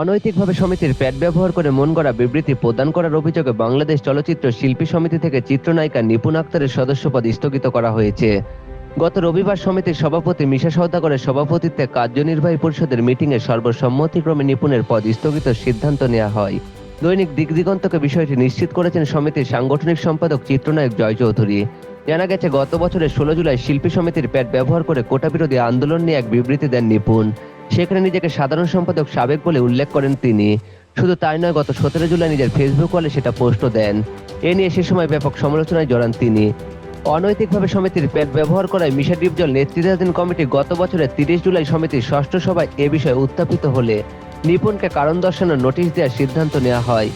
অনৈতিকভাবে সমিতির প্যাড ব্যবহার করে মন গড়া বিবৃতি প্রদান করার অভিযোগে বাংলাদেশ চলচ্চিত্র শিল্পী সমিতি থেকে চিত্রনায়িকা নিপুণ আক্তারের সদস্যপদ স্থগিত করা হয়েছে। গত রবিবার সমিতির সভাপতি মিশা সওদাগরের সভাপতিত্বে কার্যনির্বাহী পরিষদের মিটিংয়ে সর্বসম্মতিক্রমে নিপুণের পদ স্থগিত সিদ্ধান্ত নেওয়া হয়। দৈনিক দিগদিগন্তকে বিষয়টি নিশ্চিত করেছেন সমিতির সাংগঠনিক সম্পাদক চিত্রনায়ক জয় চৌধুরী। জানা গেছে, গত বছরের ষোলো জুলাই শিল্পী সমিতির প্যাড ব্যবহার করে কোটা বিরোধী আন্দোলন নিয়ে এক বিবৃতি দেন নিপুণ। সেখানে নিজেকে সাধারণ সম্পাদক সাবেক বলে উল্লেখ করেন তিনি। শুধু তাই নয়, গত সতেরো জুলাই নিজের ফেসবুক ওয়ালে সেটা পোস্টও দেন। এ নিয়ে সে সময় ব্যাপক সমালোচনায় জড়ান তিনি। অনৈতিকভাবে সমিতির প্যাড ব্যবহার করায় মিশা ডিপজল নেতৃত্বাধীন কমিটি গত বছরের তিরিশ জুলাই সমিতির ষষ্ঠ সভায় এ বিষয়ে উত্থাপিত হলে নিপুণকে কারণ দর্শানোর নোটিশ দেওয়ার সিদ্ধান্ত নেওয়া হয়।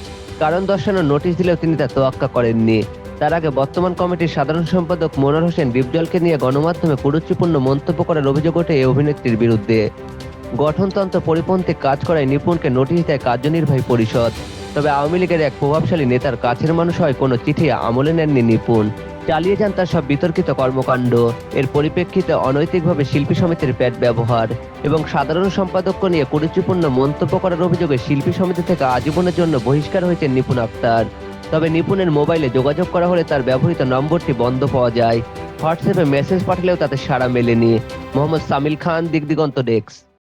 কারণ দর্শানোর নোটিশ দিলেও তিনি তা তোয়াক্কা করেননি। তার আগে বর্তমান কমিটির সাধারণ সম্পাদক মনোয়ার হোসেন ডিপজলকে নিয়ে গণমাধ্যমে কুরুচিপূর্ণ মন্তব্য করার অভিযোগ ওঠে এই অভিনেত্রীর বিরুদ্ধে। গঠনতন্ত্র পরিপন্থী কাজ করায় নিপুণকে নোটিশ দেয় কার্যনির্বাহী পরিষদ। তবে আওয়ামী লীগের এক প্রভাবশালী নেতার কাছের মানুষ হয় কোনো চিঠি আমলে নেননি নিপুণ। চালিয়ে যান তার সব বিতর্কিত কর্মকাণ্ড। এর পরিপ্রেক্ষিতে অনৈতিকভাবে শিল্পী সমিতির প্যাড ব্যবহার এবং সাধারণ সম্পাদক নিয়ে কুরুচিপূর্ণ মন্তব্য করার অভিযোগে শিল্পী সমিতি থেকে আজীবনের জন্য বহিষ্কার হয়েছে নিপুণ আক্তার। তবে নিপুণের মোবাইলে যোগাযোগ করা হলে তার ব্যবহৃত নম্বরটি বন্ধ পাওয়া যায়। হোয়াটসঅ্যাপে মেসেজ পাঠালেও তাতে সাড়া মেলেনি। মোহাম্মদ সামিল খান, দিগদিগন্ত ডেস্ক।